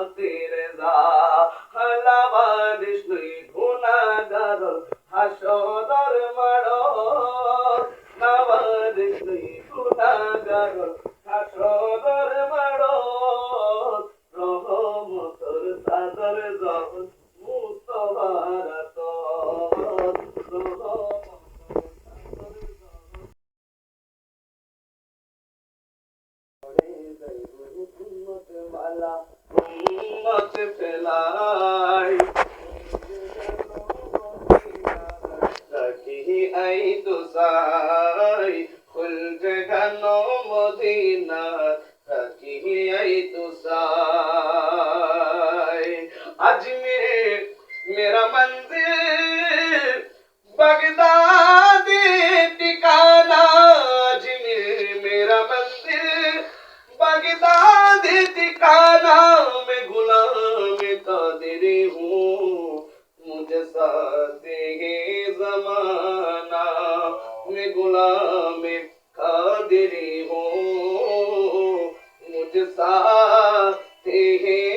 no te I তুষারাই খুলবে গান Medina তুষার আজমে মেরা মন साथ है